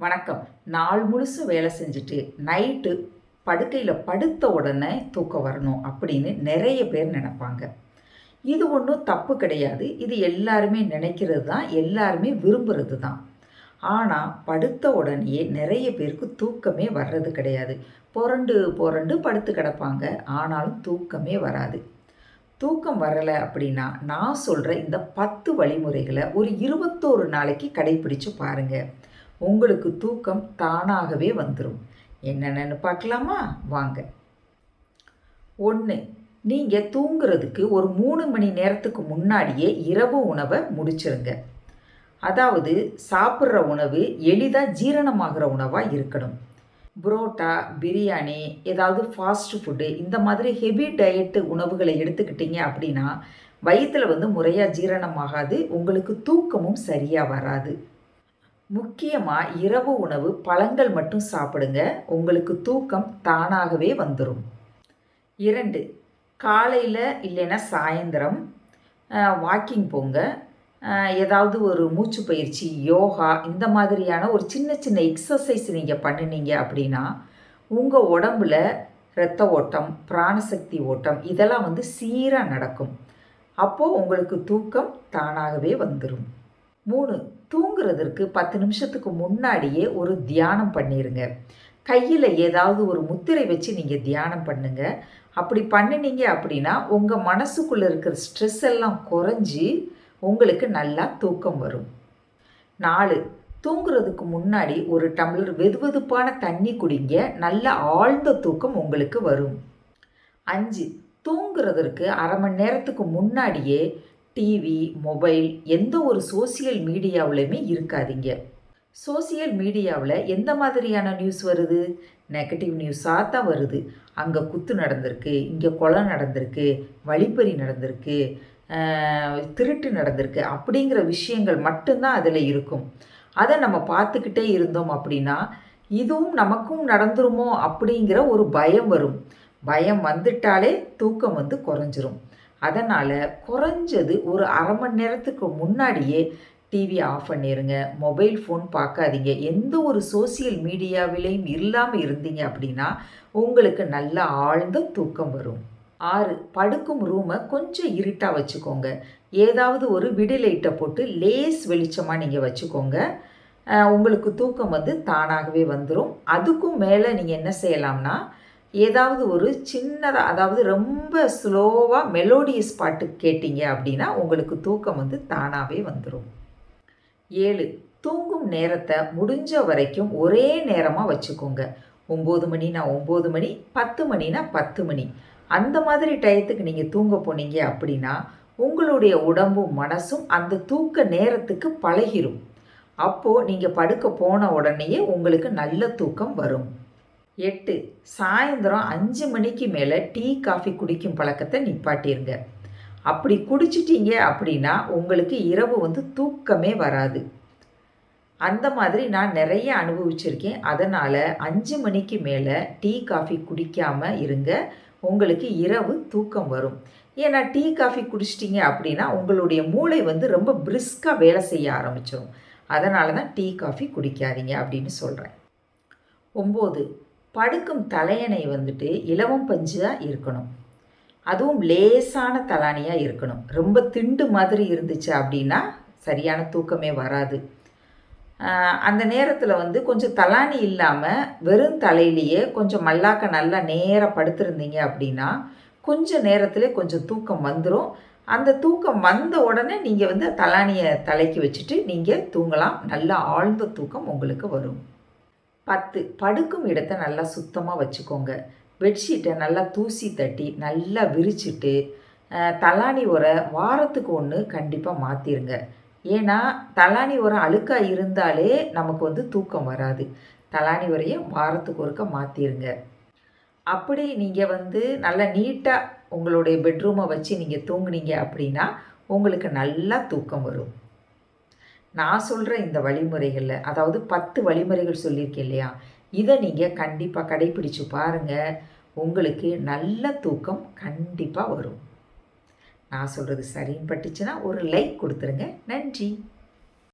வணக்கம். நாள் முழுசும் வேலை செஞ்சுட்டு நைட்டு படுக்கையில் படுத்த உடனே தூக்கம் வரணும் அப்படின்னு நிறைய பேர் நினைப்பாங்க. இது ஒன்றும் தப்பு கிடையாது. இது எல்லாருமே நினைக்கிறது தான் எல்லாருமே விரும்புகிறது தான். ஆனால் படுத்த உடனேயே நிறைய பேருக்கு தூக்கமே வர்றது கிடையாது. புரண்டு புரண்டு படுத்து கிடப்பாங்க. ஆனாலும் தூக்கமே வராது. தூக்கம் வரலை அப்படின்னா நான் சொல்கிற இந்த பத்து வழிமுறைகளை ஒரு இருபத்தோரு நாளைக்கு கடைப்பிடிச்சு பாருங்கள் உங்களுக்கு தூக்கம் தானாகவே வந்துடும் என்னென்னு பார்க்கலாமா? வாங்க. ஒன்று நீங்கள் தூங்குறதுக்கு ஒரு மூணு மணி நேரத்துக்கு முன்னாடியே இரவு உணவை முடிச்சிருங்க. அதாவது சாப்பிட்ற உணவு எளிதாக ஜீரணமாகிற உணவாக இருக்கணும். புரோட்டா பிரியாணி ஏதாவது ஃபாஸ்ட் ஃபுட்டு இந்த மாதிரி ஹெவி டயட்டு உணவுகளை எடுத்துக்கிட்டீங்க அப்படின்னா வயிற்றில் வந்து முறையாக ஜீரணமாகாது உங்களுக்கு தூக்கமும் சரியாக வராது. முக்கியமாக இரவு உணவு பழங்கள் மட்டும் சாப்பிடுங்க. உங்களுக்கு தூக்கம் தானாகவே வந்துடும் இரண்டு காலையில் இல்லைன்னா சாயந்தரம் வாக்கிங் போங்க. ஏதாவது ஒரு மூச்சு பயிற்சி யோகா இந்த மாதிரியான ஒரு சின்ன சின்ன எக்ஸசைஸ் நீங்கள் பண்ணினீங்க அப்படின்னா உங்கள் உடம்புல இரத்த ஓட்டம் பிராணசக்தி ஓட்டம் இதெல்லாம் வந்து சீராக நடக்கும். அப்போது உங்களுக்கு தூக்கம் தானாகவே வந்துடும் மூணு தூங்குறதற்கு பத்து நிமிஷத்துக்கு முன்னாடியே ஒரு தியானம் பண்ணிடுங்க கையில் ஏதாவது ஒரு முத்திரை வச்சு நீங்கள் தியானம் பண்ணுங்க. அப்படி பண்ணினீங்க அப்படின்னா உங்கள் மனசுக்குள்ளே இருக்கிற ஸ்ட்ரெஸ் எல்லாம் குறைஞ்சி உங்களுக்கு நல்லா தூக்கம் வரும். நாலு தூங்குறதுக்கு முன்னாடி ஒரு டம்ளர் வெதுவெதுப்பான தண்ணி குடிங்க. நல்ல ஆழ்ந்த தூக்கம் உங்களுக்கு வரும். அஞ்சு தூங்குறதற்கு அரை மணி நேரத்துக்கு முன்னாடியே டிவி மொபைல் எந்த ஒரு சோசியல் மீடியாவிலையுமே இருக்காதீங்க. சோசியல் மீடியாவில் எந்த மாதிரியான நியூஸ் வருது? நெகட்டிவ் நியூஸாக தான் வருது. அங்கே குத்து நடந்திருக்கு இங்கே கொலை நடந்திருக்கு வழிப்பறி நடந்திருக்கு திருட்டு நடந்திருக்கு அப்படிங்கிற விஷயங்கள் மட்டும்தான் அதில் இருக்கும். அதை நம்ம பார்த்துக்கிட்டே இருந்தோம் அப்படின்னா இதுவும் நமக்கும் நடந்துருமோ அப்படிங்கிற ஒரு பயம் வரும். பயம் வந்துட்டாலே தூக்கம் வந்து குறைஞ்சிரும். அதனால் குறைஞ்சது ஒரு அரை மணி நேரத்துக்கு முன்னாடியே டிவி ஆஃப் பண்ணிடுங்க மொபைல் ஃபோன் பார்க்காதீங்க. எந்த ஒரு சோசியல் மீடியாவிலையும் இல்லாமல் இருந்தீங்க அப்படின்னா உங்களுக்கு நல்ல ஆழ்ந்த தூக்கம் வரும். ஆறு படுக்கும் ரூமை கொஞ்சம் இருட்டாக வச்சுக்கோங்க. ஏதாவது ஒரு விடு லைட்டை போட்டு லேஸ் வெளிச்சமாக நீங்கள் வச்சுக்கோங்க. உங்களுக்கு தூக்கம் வந்து தானாகவே வந்துடும் அதுக்கும் மேலே நீங்கள் என்ன செய்யலாம்னா ஏதாவது ஒரு சின்னதாக அதாவது ரொம்ப ஸ்லோவாக மெலோடியஸ் பாட்டு கேட்டீங்க அப்படின்னா உங்களுக்கு தூக்கம் வந்து தானாகவே வந்துடும் ஏழு தூங்கும் நேரத்தை முடிஞ்ச வரைக்கும் ஒரே நேரமாக வச்சுக்கோங்க. ஒம்பது மணினா ஒம்பது மணி பத்து மணினா பத்து மணி. அந்த மாதிரி டயத்துக்கு நீங்கள் தூங்க போனீங்க அப்படின்னா உங்களுடைய உடம்பும் மனசும் அந்த தூக்க நேரத்துக்கு பழகிரும். அப்போது நீங்கள் படுக்க போன உடனேயே உங்களுக்கு நல்ல தூக்கம் வரும். எட்டு. சாயந்தரம் அஞ்சு மணிக்கு மேலே டீ காஃபி குடிக்கும் பழக்கத்தை நிப்பாட்டிருங்க. அப்படி குடிச்சிட்டீங்க அப்படின்னா உங்களுக்கு இரவு வந்து தூக்கமே வராது. அந்த மாதிரி நான் நிறைய அனுபவிச்சிருக்கேன். அதனால் அஞ்சு மணிக்கு மேலே டீ காஃபி குடிக்காமல் இருங்க. உங்களுக்கு இரவு தூக்கம் வரும். ஏன்னா டீ காஃபி குடிச்சிட்டிங்க அப்படின்னா உங்களுடைய மூளை வந்து ரொம்ப பிரிஸ்காக வேலை செய்ய ஆரம்பிச்சிடும் அதனால தான் டீ காஃபி குடிக்காதீங்க அப்படின்னு சொல்கிறேன் ஒம்பது. படுக்கும் தலையணை வந்துட்டு இலவம் பஞ்சாக இருக்கணும். அதுவும் லேசான தலானியாக இருக்கணும். ரொம்ப திண்டு மாதிரி இருந்துச்சு அப்படின்னா சரியான தூக்கமே வராது. அந்த நேரத்தில் வந்து கொஞ்சம் தலானி இல்லாமல் வெறும் தலையிலேயே கொஞ்சம் மல்லாக்க நல்லா நேராக படுத்திருந்தீங்க அப்படின்னா கொஞ்சம் நேரத்தில் கொஞ்சம் தூக்கம் வந்துடும் அந்த தூக்கம் வந்த உடனே நீங்கள் வந்து தலானியை தலைக்கு வச்சுட்டு நீங்கள் தூங்கலாம். நல்லா ஆழ்ந்த தூக்கம் உங்களுக்கு வரும். பத்து. படுக்கும் இடத்த நல்லா சுத்தமாக வச்சுக்கோங்க. பெட்ஷீட்டை நல்லா தூசி தட்டி நல்லா விரிச்சிட்டு தலாணி உரை வாரத்துக்கு ஒன்று கண்டிப்பாக மாற்றிருங்க ஏன்னா தலாணி உரம் அழுக்காக இருந்தாலே நமக்கு வந்து தூக்கம் வராது. தலாணி உரையை வாரத்துக்கு ஒருக்க மாற்றிருங்க அப்படி நீங்கள் வந்து நல்லா நீட்டாக உங்களுடைய பெட்ரூமை வச்சு நீங்கள் தூங்குனீங்க அப்படின்னா உங்களுக்கு நல்லா தூக்கம் வரும். நான் சொல்கிற இந்த வழிமுறைகளில் அதாவது பத்து வழிமுறைகள் சொல்லியிருக்கேன் இல்லையா? இதை நீங்கள் கண்டிப்பாக கடைப்பிடிச்சு பாருங்கள் உங்களுக்கு நல்ல தூக்கம் கண்டிப்பாக வரும். நான் சொல்கிறது சரின்னு பட்டுச்சுன்னா ஒரு லைக் கொடுத்துருங்க. நன்றி.